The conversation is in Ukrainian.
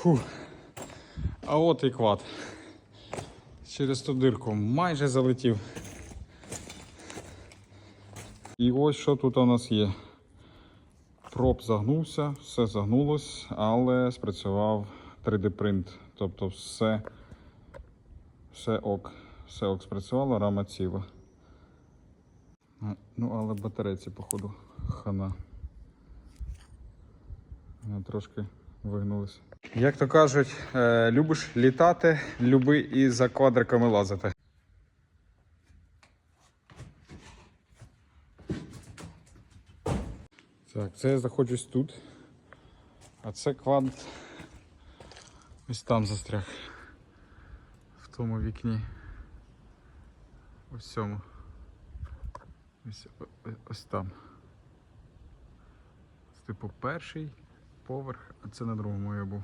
Фу. А от і квад. Через ту дирку майже залетів. І ось що тут у нас є. Проб загнувся, все загнулось, але спрацював 3D принт. Тобто все, все ок. Все ок спрацювало, рама ціла. Ну, але батарейці, походу, хана. Вона трошки вигнулася. Як то кажуть, е, любиш літати, люби і за квадриками лазити. Так, це я знаходжусь тут. А це квад ось там застряг. В тому вікні. Ось цьому. Ось, ось там. Типу перший поверх, а це на другому я був.